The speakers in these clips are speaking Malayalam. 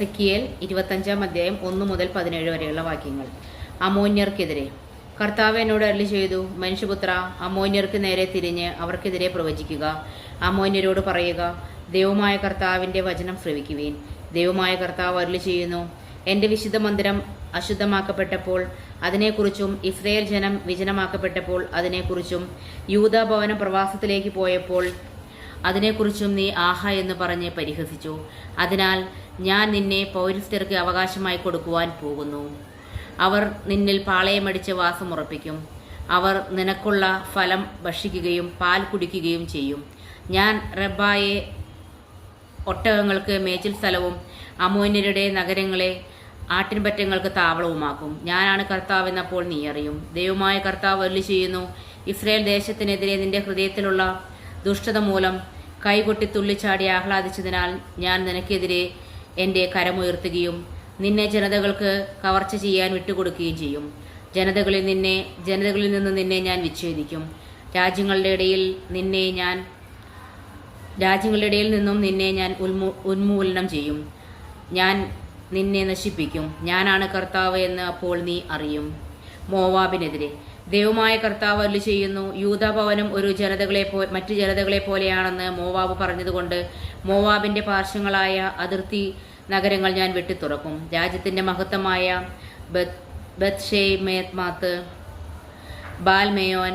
എസക്കിയേൽ ഇരുപത്തഞ്ചാം അധ്യായം ഒന്ന് മുതൽ പതിനേഴ് വരെയുള്ള വാക്യങ്ങൾ. അമോന്യർക്കെതിരെ. കർത്താവ് എന്നോട് അരളി ചെയ്തു മനുഷ്യപുത്ര അമോന്യർക്ക് നേരെ തിരിഞ്ഞ് അവർക്കെതിരെ പ്രവചിക്കുക. അമോന്യരോട് പറയുക ദൈവമായ കർത്താവിന്റെ വചനം ശ്രവിക്കുവേൻ. ദൈവമായ കർത്താവ് അരളി ചെയ്യുന്നു എന്റെ വിശുദ്ധ മന്ദിരം അശുദ്ധമാക്കപ്പെട്ടപ്പോൾ അതിനെക്കുറിച്ചും ഇസ്രയേൽ ജനം വിജനമാക്കപ്പെട്ടപ്പോൾ അതിനെക്കുറിച്ചും യൂതാഭവനം പ്രവാസത്തിലേക്ക് പോയപ്പോൾ അതിനെക്കുറിച്ചും നീ ആഹ എന്ന് പറഞ്ഞ് പരിഹസിച്ചു. അതിനാൽ ഞാൻ നിന്നെ പൗരസ്ത്യർക്ക് അവകാശമായി കൊടുക്കുവാൻ പോകുന്നു. അവർ നിന്നിൽ പാളയമടിച്ച് വാസമുറപ്പിക്കും അവർ നിനക്കുള്ള ഫലം ഭക്ഷിക്കുകയും പാൽ കുടിക്കുകയും ചെയ്യും. ഞാൻ റബ്ബായെ ഒട്ടകങ്ങൾക്ക് മേച്ചിൽ സ്ഥലവും അമോന്യരുടെ നഗരങ്ങളെ ആട്ടിൻപറ്റങ്ങൾക്ക് താവളവുമാക്കും. ഞാനാണ് കർത്താവ് എന്നപ്പോൾ നീ അറിയും. ദൈവമായ കർത്താവ് വലി ചെയ്യുന്നു ഇസ്രയേൽ ദേശത്തിനെതിരെ നിന്റെ ഹൃദയത്തിലുള്ള ദുഷ്ടത മൂലം കൈകൊട്ടി തുള്ളിച്ചാടി ആഹ്ലാദിച്ചതിനാൽ ഞാൻ നിനക്കെതിരെ എന്റെ കരമുയർത്തുകയും നിന്നെ ജനതകൾക്ക് കവർച്ച ചെയ്യാൻ വിട്ടുകൊടുക്കുകയും ചെയ്യും. ജനതകളിൽ നിന്നെ ജനതകളിൽ നിന്ന് നിന്നെ ഞാൻ വിച്ഛേദിക്കും. രാജ്യങ്ങളുടെ ഇടയിൽ നിന്നെ ഞാൻ രാജ്യങ്ങളുടെ ഇടയിൽ നിന്നും നിന്നെ ഞാൻ ഉന്മൂ ഉന്മൂലനം ചെയ്യും. ഞാൻ നിന്നെ നശിപ്പിക്കും. ഞാനാണ് കർത്താവ് എന്ന് അപ്പോൾ നീ അറിയും. മോവാബിനെതിരെ. ദൈവമായ കർത്താവ് അല്ലു ചെയ്യുന്നു യൂതഭവനം ഒരു ജനതകളെ പോ മറ്റു ജനതകളെ പോലെയാണെന്ന് മോവാബ് പറഞ്ഞതുകൊണ്ട് മോവാബിന്റെ പാർശ്വങ്ങളായ അതിർത്തി നഗരങ്ങൾ ഞാൻ വെട്ടി വെട്ടിത്തുറക്കും. രാജ്യത്തിന്റെ മഹത്വമായ ബത്ഷേ മേത്മാത്ത് ബാൽമേയോൻ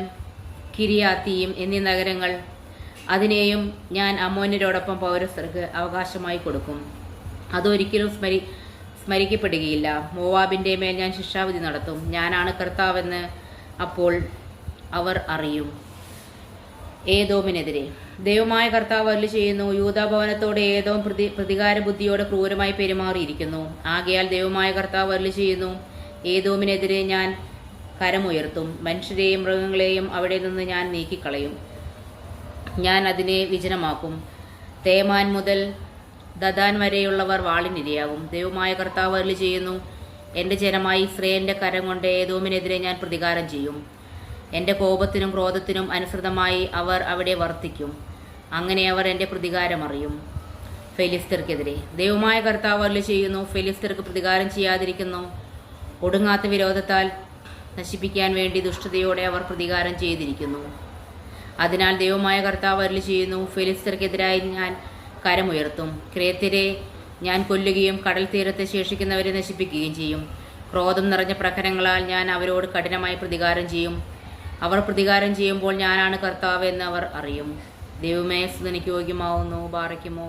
കിരിയാത്തിയും എന്നീ നഗരങ്ങൾ അതിനെയും ഞാൻ അമോന്യരോടൊപ്പം പൗരസ്ഥർക്ക് അവകാശമായി കൊടുക്കും. അതൊരിക്കലും സ്മരി സ്മരിക്കപ്പെടുകയില്ല മോവാബിന്റെ മേൽ ഞാൻ ശിക്ഷാവിധി നടത്തും. ഞാനാണ് കർത്താവെന്ന് അപ്പോൾ അവർ അറിയും. ഏതോമിനെതിരെ ദൈവമായ കർത്താവ് അല്ലു ചെയ്യുന്നു യൂതാഭവനത്തോടെ ഏതോ പ്രതി പ്രതികാര ബുദ്ധിയോടെ ക്രൂരമായി പെരുമാറിയിരിക്കുന്നു. ആകയാൽ ദൈവമായ കർത്താവ് അല്ലു ചെയ്യുന്നു ഏതോമിനെതിരെ ഞാൻ കരമുയർത്തും. മനുഷ്യരെയും മൃഗങ്ങളെയും അവിടെ നിന്ന് ഞാൻ നീക്കിക്കളയും. ഞാൻ അതിനെ വിജനമാക്കും. തേമാൻ മുതൽ ദദാൻ വരെയുള്ളവർ വാളിനിരയാകും. ദൈവമായ കർത്താവ് അരുളി ചെയ്യുന്നു എന്റെ ജനമായി ഇസ്രയേലിന്റെ കരം കൊണ്ട് ഏതോമിനെതിരെ ഞാൻ പ്രതികാരം ചെയ്യും. എന്റെ കോപത്തിനും ക്രോധത്തിനും അനുസൃതമായി അവർ അവിടെ വർത്തിക്കും. അങ്ങനെ അവർ എന്റെ പ്രതികാരം അറിയും. ഫെലിസ്തർക്കെതിരെ. ദൈവമായ കർത്താവ് അരുളി ചെയ്യുന്നു ഫെലിസ്തർക്ക് പ്രതികാരം ചെയ്യാതിരിക്കുന്നു. ഒടുങ്ങാത്ത വിരോധത്താൽ നശിപ്പിക്കാൻ വേണ്ടി ദുഷ്ടതയോടെ അവർ പ്രതികാരം ചെയ്തിരിക്കുന്നു. അതിനാൽ ദൈവമായ കർത്താവ് അരുളി ചെയ്യുന്നു ഫെലിസ്തർക്കെതിരായി ഞാൻ കരമുയർത്തും. ക്രേത്യരെ ഞാൻ കൊല്ലുകയും കടൽ തീരത്തെ ശേഷിക്കുന്നവരെ നശിപ്പിക്കുകയും ചെയ്യും. ക്രോധം നിറഞ്ഞ പ്രഖരങ്ങളാൽ ഞാൻ അവരോട് കഠിനമായി പ്രതികാരം ചെയ്യും. അവർ പ്രതികാരം ചെയ്യുമ്പോൾ ഞാനാണ് കർത്താവ് എന്ന് അവർ അറിയും. ദൈവമേ സ്തുതിക്ക് യോഗ്യമാവുന്നു. ബാറയ്ക്കുമോ